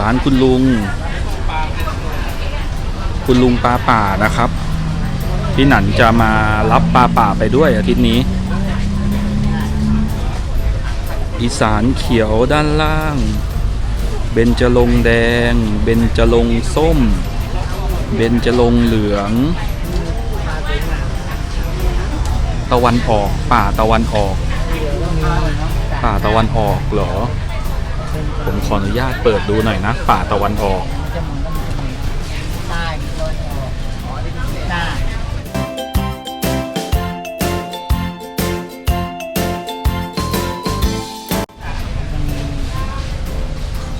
ร้านคุณลุง คุณลุงปลาป่านะครับ พี่หนันจะมารับปลาป่าไปด้วยอาทิตย์นี้ อีสานเขียวด้านล่าง เบญจรงแดง เบญจรงส้ม เบญจรงเหลือง ตะวันออก ป่าตะวันออก ป่าตะวันออกเหรอ ขออนุญาตเปิดดูหน่อยนะ ป่าตะวันออกจะเหมือนกับมันมีใต้มีตะวันออกอ๋อนี่เป็นใต้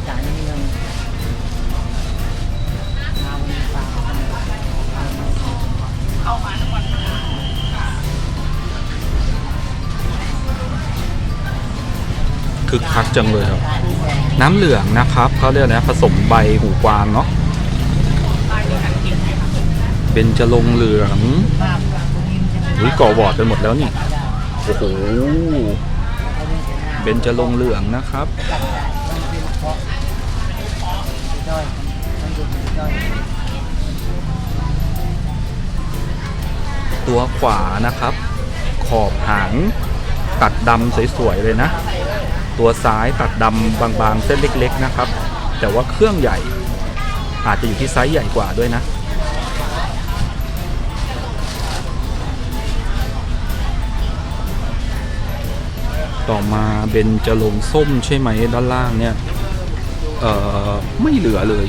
สารเมืองมาวันนี้ป่าคึกคักจังเลยครับ น้ำเหลืองนะครับเขาเรียกนะผสมใบหูกวางเนาะเป็นจะลงเหลืองมากกว่าตรงนี้มันจะมีอุ้ยก่อวอดไปหมดแล้วนี่โอ้โหเป็นจะลงเหลืองนะครับตัวขวานะครับ ขอบหางตัดดำสวยๆเลยนะ ตัวซ้ายตัดดำบางๆ เส้นเล็ก ๆ นะครับ แต่ว่าเครื่องใหญ่อาจจะอยู่ที่ไซส์ใหญ่กว่าด้วยนะ ต่อมาเบนจะลงส้มใช่ไหมด้านล่างเนี่ย เอ่อ ไม่เหลือเลย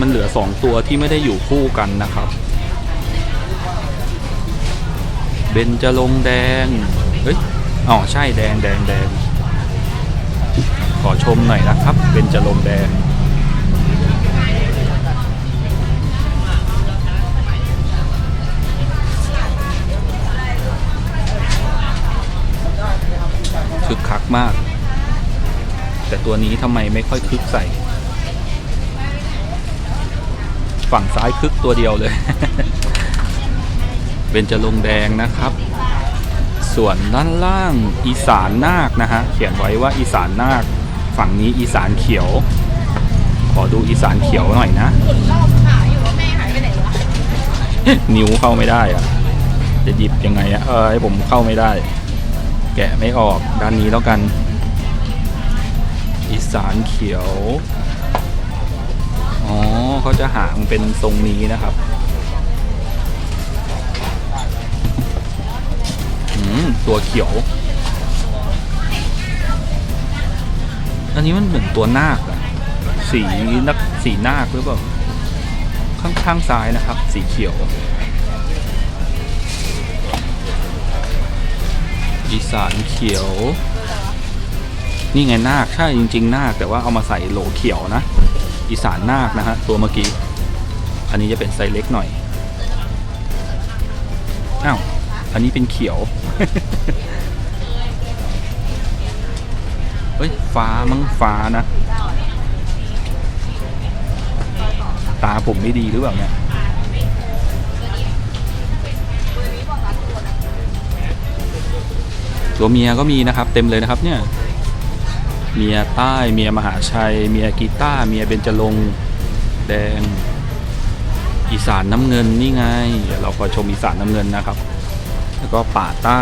มันเหลือสองตัวที่ไม่ได้อยู่คู่กันนะครับ เบนจะลงแดง เฮ้ย อ๋อ ใช่แดงแดงแดง ขอชมหน่อยนะครับเบนจะลงแดงคึกคักมาก แต่ตัวนี้ทำไมไม่ค่อยคึกใส่ ฝั่งซ้ายคึกตัวเดียวเลยเบนจะลงแดงนะครับส่วนด้านล่างอีสานนาคนะฮะ เขียนไว้ว่าอีสานนาค ฝั่งนี้อีสานเขียว ขอดูอีสานเขียวหน่อยนะรอบหาอยู่ว่าแม่หายไปไหนวะนิ้วเข้าไม่ได้อะจะหยิบยังไงอะเออให้ผมเข้าไม่ได้ แกะไม่ออกด้านนี้แล้วกัน อีสานเขียวอ๋อเขาจะหางเป็นทรงนี้นะครับอืมตัวเขียว อันนี้มันเหมือนตัวนาคอะสีนักสีนาคหรือเปล่าข้างข้างซ้ายนะครับ สีเขียว อีสานเขียว นี่ไงนาคใช่จริง ๆ นาคแต่ว่าเอามาใส่โหลเขียวนะ อีสานนาคนะฮะตัวเมื่อกี้ อันนี้จะเป็นไซส์เล็กหน่อยอ้าวอันนี้เป็นเขียว เฮ้ยฟ้ามั้งฟ้านะ ตาผมไม่ดีหรือเปล่าเนี่ยตัวเมียก็มีนะครับ เต็มเลยนะครับเนี่ยเมียใต้เมียมหาชัย เมียกีตาร์เมียเบญจรงแดง อีสานน้ำเงินนี่ไงเดี๋ยวเราก็ชมอีสานน้ำเงินนะครับ แล้วก็ป่าใต้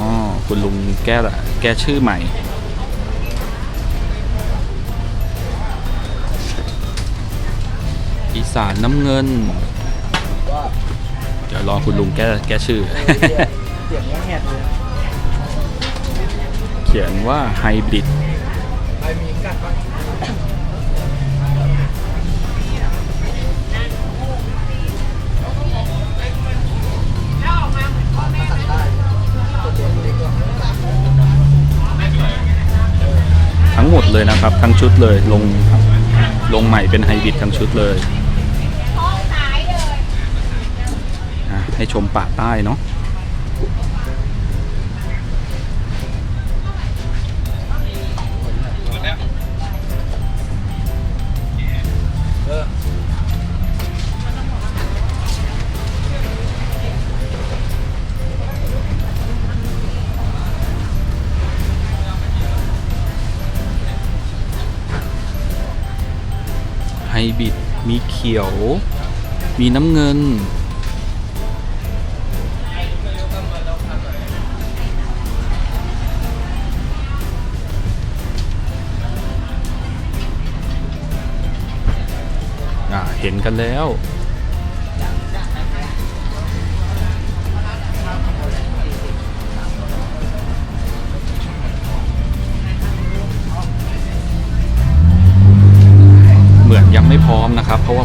อ๋อคุณลุงแก้ละแก้ชื่อใหม่ อีสานน้ำเงิน เดี๋ยวรอคุณลุงแก้แก้ชื่อ เสียงแหบเลยเขียนว่าไฮบริดใครมีกัดปะทั้ง มดเลยนะครับ ทั้งชุดเลยลงลงใหม่เป็นไฮบริดทั้งชุดเลยให้ชมป่าใต้เนาะ บิดมีเขียว มีน้ำเงินอ่าเห็นกันแล้ว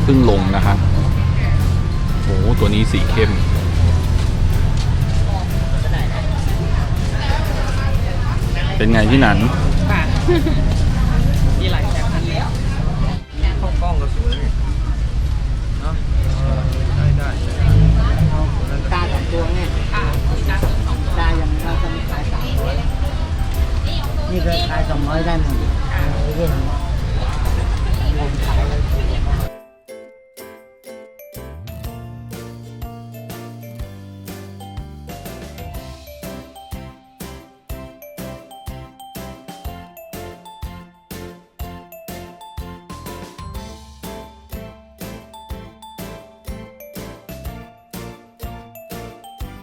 เพิ่งลงนะครับโอ้ตัวนี้สีเข้มเป็นไงพี่หนันค่ะมีหลายแสนพันแล้วเข้ากล้องก็สวยเนาะได้ได้ตาสองตัวเนี่ยตาอย่างเราจะมีขายสามร้อยนี่เคยขายสองร้อยได้หมดเรื่อง